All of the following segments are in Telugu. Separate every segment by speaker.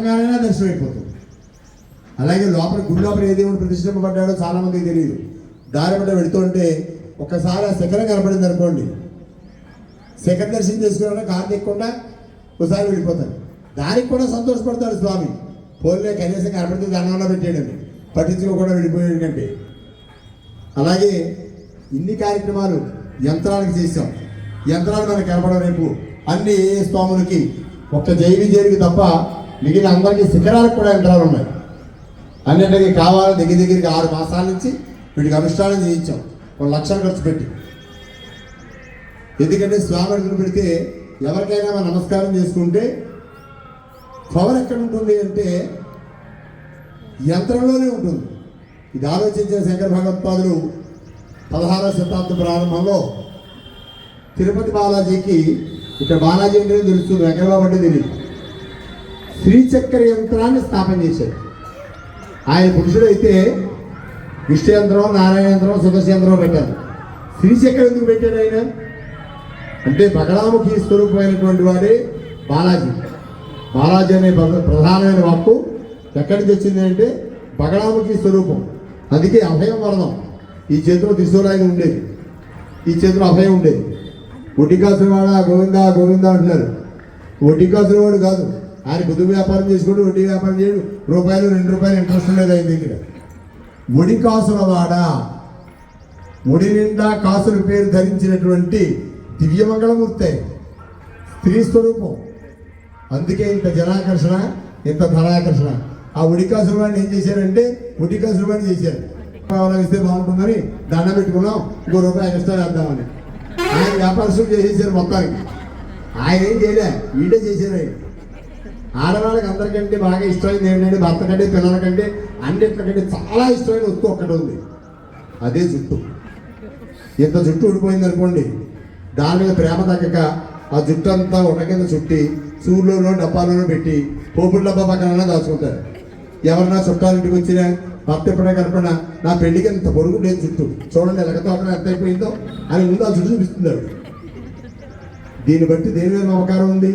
Speaker 1: మార్గంగానైనా దర్శనం అయిపోతుంది అలాగే లోపల గుడి లోపల ఏ దేవుడు ప్రతిష్ఠింపబడ్డాడో చాలామందికి తెలియదు. దారి బట్ట వెళుతుంటే ఒక్కసారి ఆ శిఖరం కనపడింది అనుకోండి. శిఖర దర్శనం చేసుకున్నా కారు ఒకసారి వెళ్ళిపోతాడు. దానికి కూడా సంతోషపడతాడు స్వామి. పోలే కనీసం కనపడితే దండంలో పెట్టేయడం పట్టించుకోకుండా వెళ్ళిపోయాడు కంటే. అలాగే ఇన్ని కార్యక్రమాలు యంత్రాలకు చేసాం యంత్రాలు మనకు కనపడవు రేపు. అన్ని ఏ స్వాములకి ఒక్క జైవి జరిగి తప్ప మిగిలిన అందరికీ శిఖరాలకు కూడా యంత్రాలు ఉన్నాయి. అన్నింటికి కావాలి దగ్గర దగ్గరికి ఆరు మాసాల నుంచి వీటికి అనుష్ఠానం చేయించాం. ఒక లక్షలు ఖర్చు పెట్టి. ఎందుకంటే స్వామి పెడితే ఎవరికైనా మనం నమస్కారం చేసుకుంటే పవర్ ఎక్కడ ఉంటుంది అంటే యంత్రంలోనే ఉంటుంది. ఇది ఆలోచించిన శంకర భగవత్పాదులు పదహారవ శతాబ్దం ప్రారంభంలో తిరుపతి బాలాజీకి ఇక్కడ బాలాజీ అంటే తెలుస్తుంది వెంకటబాబు అంటే తెలియదు. శ్రీచక్ర యంత్రాన్ని స్థాపన చేశాడు. ఆయన పురుషుడైతే విష్ణు యంత్రం నారాయణ యంత్రం సుదర్శ యంత్రం పెట్టారు. శ్రీచక్ర ఎందుకు పెట్టాడు ఆయన? అంటే బగడాముఖి స్వరూపమైనటువంటి వాడే బాలాజీ. బాలాజీ అనే ప్ర- ప్రధానమైన వాక్కు ఎక్కడి నుంచి వచ్చింది అంటే బగడాముఖి స్వరూపం. అందుకే అభయం వరదం ఈ చేతిలో త్రిశూలాయుధ ఉండేది. ఈ చేతిలో అభయం ఉండేది. ఒడ్డికాసులవాడ గోవిందా గోవిందా అంటున్నారు. ఒడ్డికాసులవాడు కాదు. ఆయన బుద్ధి వ్యాపారం చేసుకుంటూ వడ్డీ వ్యాపారం చేయడు. రూపాయలు రెండు రూపాయలు ఇంట్రెస్ట్ లేదు ఆయన దగ్గర. ముడి కాసూరా వాడా. ముడి నిండా కాసుల పేరు ధరించినటువంటి దివ్యమంగళమూర్తి స్త్రీ స్వరూపం. అందుకే ఇంత జనాకర్షణ ఇంత ధనాకర్షణ. ఆ ఉడికాసుల వాడిని ఏం చేశారంటే ఉడికాసుల వాడిని చేశారు. పావలా ఇస్తే బాగుంటుందని దండం పెట్టుకున్నాం. ఇంకో రూపాయి ఎక్స్ట్రా వేద్దామని. ఆయన వ్యాపారస్తులు చేసేసారు మొత్తానికి. ఆయన ఏం చేయలే వీడే చేశారు ఆయన. ఆడవాళ్ళకి అందరికంటే బాగా ఇష్టమైంది ఏంటంటే భర్త కంటే పిల్లల కంటే అన్నిటికంటే చాలా ఇష్టమైన వస్తువు ఒక్కటి ఉంది. అదే జుట్టు. ఇంత జుట్టు ఊడిపోయింది అనుకోండి దాని మీద ప్రేమ తగ్గక ఆ జుట్టు అంతా ఉన్న కింద చుట్టి సూర్యులోనో డబ్బాలలో పెట్టి పోపుడు డబ్బా పక్కన దాచుకుంటారు. ఎవరన్నా చుట్టాలు ఇంటికి వచ్చినా భర్త ఎప్పుడైనా కనపడినా నా పెళ్ళికి ఎంత పొరుగు లేదు జుట్టు. చూడండి ఎలాగతో అక్కడ ఎంత అయిపోయిందో అని ముందు ఆ జుట్టు చూపిస్తున్నాడు దీన్ని బట్టి దేని మీద మమకారం ఉంది?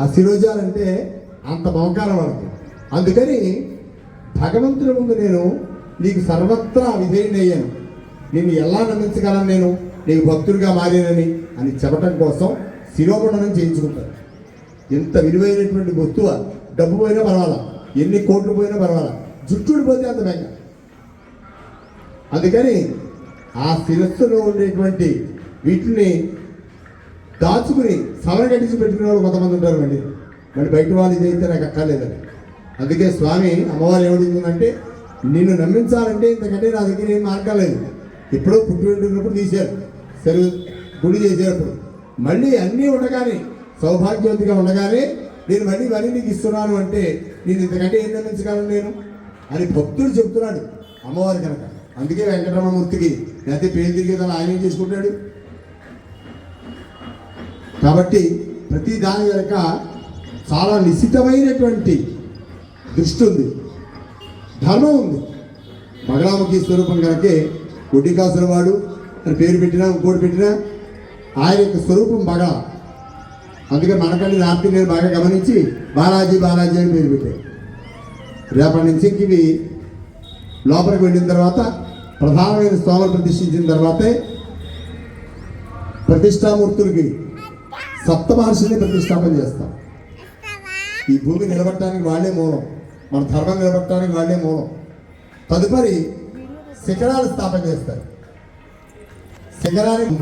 Speaker 1: ఆ శిరోజాలంటే అంత మమకారం వాళ్ళకి. అందుకని భగవంతుడి ముందు నేను నీకు సర్వత్రా విధేయుడయ్యాను. నేను ఎలా నమ్మించగలను నేను? నీకు భక్తుడిగా మారానని అని చెప్పటం కోసం శిరోమండనం చేయించుకుంటారు. ఎంత విలువైనటువంటి వస్తువు డబ్బు పోయినా పర్వాలా. ఎన్ని కోట్లు పోయినా పర్వాలా. జుట్టుడు పోతే అంత బెంగ అందుకని ఆ శిరస్సులో ఉండేటువంటి వీటిని దాచుకుని సవరణ కట్టించి పెట్టుకునే వాళ్ళు కొంతమంది ఉంటారు అండి. మళ్ళీ బయట వాళ్ళు ఇది అయితే నాకు అక్కర్లేదని అందుకే స్వామి అమ్మవారు ఏమడుగుతుందంటే నిన్ను నమ్మించాలంటే ఇంతకంటే నా దగ్గర ఏం మార్గం లేదు ఎప్పుడో పుట్టినప్పుడు తీశారు. సరే గుడి చేసేటప్పుడు. మళ్ళీ అన్నీ ఉండగానే సౌభాగ్యవతిగా ఉండగానే నేను మళ్ళీ మళ్ళీ నీకు ఇస్తున్నాను అంటే నేను ఇంతకంటే ఏం నమ్మించగలను నేను? అని భక్తుడు చెప్తున్నాడు అమ్మవారి కనుక. అందుకే వెంకటరమణమూర్తికి లేకపోతే పేరు తిరిగి ఆయన చేసుకుంటాడు? కాబట్టి ప్రతి దాని వెనక చాలా నిశ్చితమైనటువంటి దృష్టి ఉంది. ధర్మం ఉంది. మగళాముఖి స్వరూపం కనుకే గుడ్డికాసుల వాడు అని పేరు పెట్టినా ఇంకోటి పెట్టినా ఆయన యొక్క స్వరూపం మగ. అందుకే మనకంటే రాత్రి నేను బాగా గమనించి బాలాజీ బాలాజీ అని పేరు పెట్టాను రేపటి నుంచి ఇవి లోపలికి వెళ్ళిన తర్వాత ప్రధానమైన స్వాములు ప్రతిష్ఠించిన తర్వాతే ప్రతిష్టామూర్తులకి సప్త మహర్షిని ప్రతిష్టాపన చేస్తాం ఈ భూమి నిలబట్టడానికి వాళ్ళే మూలం. మన ధర్మం నిలబట్టడానికి వాళ్ళే మూలం. తదుపరి శిఖరాలు స్థాపన చేస్తారు. శిఖరానికి